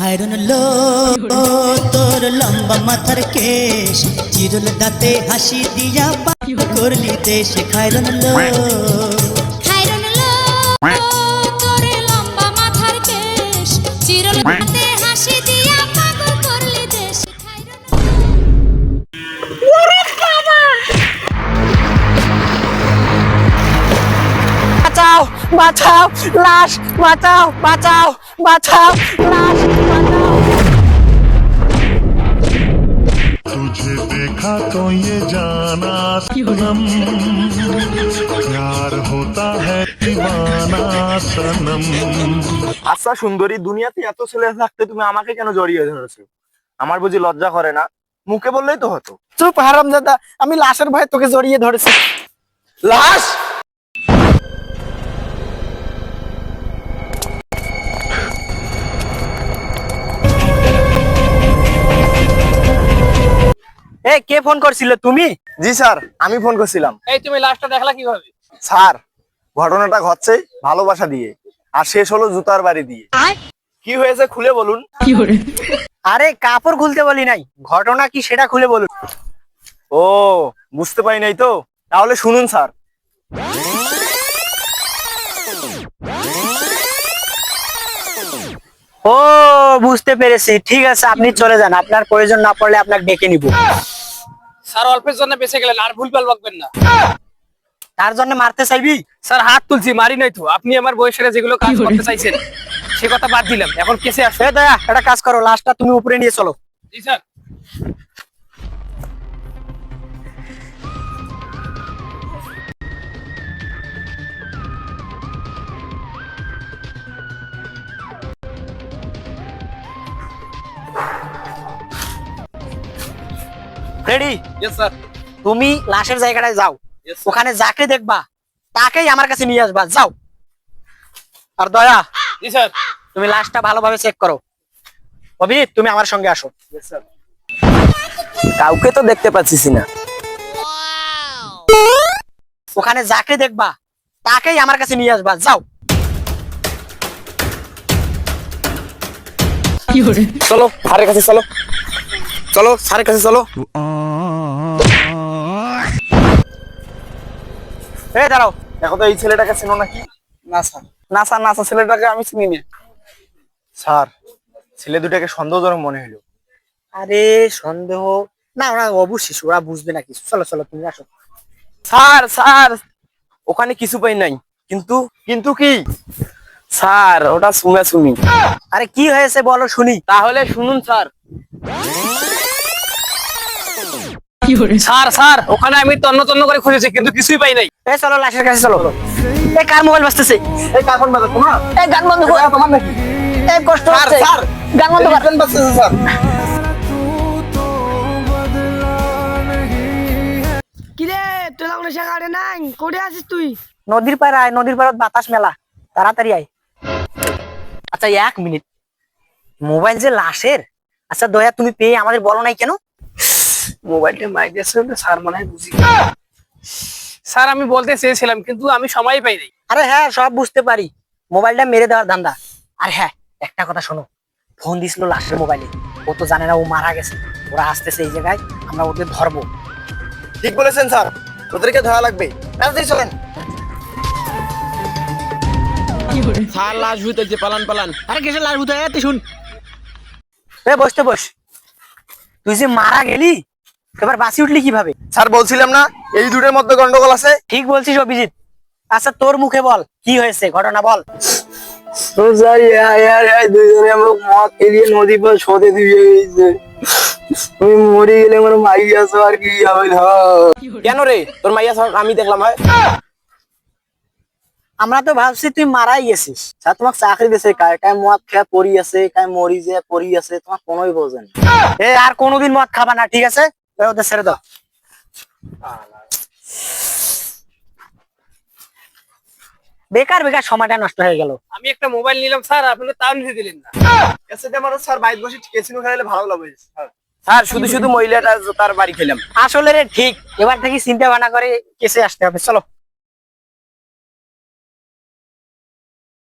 হায়রন লো তোর লম্বা মাথার কেশ, চিরল দাঁতে হাসি দিয়া করলি দেশ খায়রন লো খাইরন লো বাঁচাও বাঁচাও লাশ বাঁচাও বাঁচাও বাঁচাও লাশ বাঁচাও तुझे देखा तो ये जाना सनम प्यार होता है दीवाना सनम আচ্ছা সুন্দরী দুনিয়াতে এত ছেলে থাকতে তুমি আমাকে কেন জড়িয়ে ধরেছো আমার বুঝি লজ্জা করে না মুখে বললেই তো হতো চুপ হারাম দাদা আমি লাশের ভয়ে তোকে জড়িয়ে ধরেছি লাশ এ কে ফোন করছিল? তুমি? জি স্যার আমি ফোন করছিলাম। এই তুমি লাশটা দেখলা কীভাবে? স্যার ঘটনাটা ঘটছে ভালোবাসা দিয়ে আর শেষ হলো জুতার বাড়ি দিয়ে। কি হয়েছে খুলে বলুন। আরে কাপড় খুলতে বলি নাই। ঘটনা কি সেটা খুলে বলুন। ও বুঝতে পারি নাই তো? তাহলে শুনুন স্যার। ও বুঝতে পেরেছি। ঠিক আছে আপনি চলে যান। আপনার প্রয়োজন না পড়লে আপনাকে ডেকে নিব। স্যার অল্পের জন্য বেঁচে গেলেন আর ভুলভাল বকবেন না। তার জন্য মারতে চাইবি? স্যার হাত তুলছি মারি নাই তো। আপনি আমার বয়সের যেগুলো কাজ করতে চাইছেন সে কথা বাদ দিলাম। এখন কেসে আসে এ দয়া একটা কাজ করো লাশটা তুমি উপরে নিয়ে চলো। জি স্যার। রেডি তুমি লাশের জায়গাটায় যাও। ওখানে যাকে দেখবা তাকেই আমার কাছে নিয়ে আসবা। যাও। আর দয়া তুমি লাশটা ভালোভাবে চেক করো। অভিজিৎ তুমি আমার সঙ্গে আসো। কাউকে তো দেখতে পাচ্ছিস না। ওখানে যাকে দেখবা তাকেই আমার কাছে নিয়ে আসবা। যাও। চলো স্যারের কাছে চলো। চলো স্যারের কাছে চলো। এই দাঁড়াও। দেখো তো এই ছেলেটাকে চেনো নাকি? না স্যার না স্যার না স্যার ছেলেটাকে আমি চিনি না। স্যার ছেলে দুটাকে সন্দেহজনক মনে হলো আরে সন্দেহ? না ওরা অবশ্যই ওরা বুঝবে না কিছু। চলো চলো তুমি আসো। স্যার স্যার ওখানে কিছু পাই নাই। কিন্তু কিন্তু কি? স্যার ওটা শুনে শুনি আরে কি হয়েছে বলো শুনি। তাহলে শুনুন স্যার। স্যার স্যার ওখানে আমি তন্ন তন্ন করে খুঁজেছি কিন্তু কিছুই পাই নাই। এই চলো লাশের কাছে চলো। এই কার মোবাইল বাজতেছে? এই কার ফোন বাজে তোমার? এই গান বন্ধ কর। তোমার নাকি? এই কষ্ট হচ্ছে। স্যার। গান বন্ধ কর। বাজতেছে স্যার। কিরে তোর আমরা সেখানে নাই? কোটে আছিস তুই? নদীর পাড়ে আয় নদীর পাড়ত বাতাস মেলা। তাড়াতাড়ি আয়। আচ্ছা এক মিনিট। মোবাইল যে লাশের? আচ্ছা দয়া তুমি পেয়ে আমাদের বলো নাই কেন? মোবাইলটা মাই দিয়েছে স্যার মনে হয় বুঝি স্যার আমি বলতে চেয়েছিলাম কিন্তু আমি সময় পাই নাই। আরে হ্যাঁ সব বুঝতে পারি। মোবাইলটা মেরে দেওয়ার ধান্দা। আর হ্যাঁ একটা কথা শোনো। ফোন দিছিল লাশের মোবাইলে। ও তো জানে না ও মারা গেছে। ওরা আসতেছে এই জায়গায় আমরা ওদের ধরবো। ঠিক বলেছেন স্যার। ওদেরকে ধরা লাগবে। চলেন। স্যার লাশ ভুতেছে পালান পালান। আরে কিসের লাশ ভূত? তুই শুন। এ বসতে বস। তুই যে মারা গেলি এবার বাসি উঠলি কীভাবে? স্যার বলছিলাম না এই দুটোর মধ্যে গন্ডগোল আছে? ঠিক বলছিস অভিজিৎ। আচ্ছা তোর মুখে বল কি হয়েছে? ঘটনা বল। তো স্যার ইয়ার দুজনে আমরা মদ এলিয়ে নদী পর সদে দিয়ে গেছে। আমি মরে গেলে আমার মাই আসো আর কি হবে কেন রে? তোর মাইয়া আমি দেখলাম হয়? আমরা তো ভাবছি তুই মারাই গেছিস। স্যার তোমাকে চাকরি দিয়েছে কায় কায় মদ খেয়ে পড়ি আছে কায় মরি যে পড়ি আছে তোমার কোনোই বোঝেন এ আর কোনোদিন মদ খাবা না ঠিক আছে? ওদের ছেড়ে দাও। বেকার বেকার সময়টা নষ্ট হয়ে গেল। আমি একটা মোবাইল নিলাম স্যার আপনি তাও নিতে দিলেন না। এসে আমার স্যার বাইক বসে কেসিনো খেলে ভালো লাগবে স্যার। শুধু শুধু মহিলাটা তার বাড়ি খেলাম। আসলে রে ঠিক। এবার থেকে চিন্তা ভাবনা করে কেসে আসতে হবে চলো।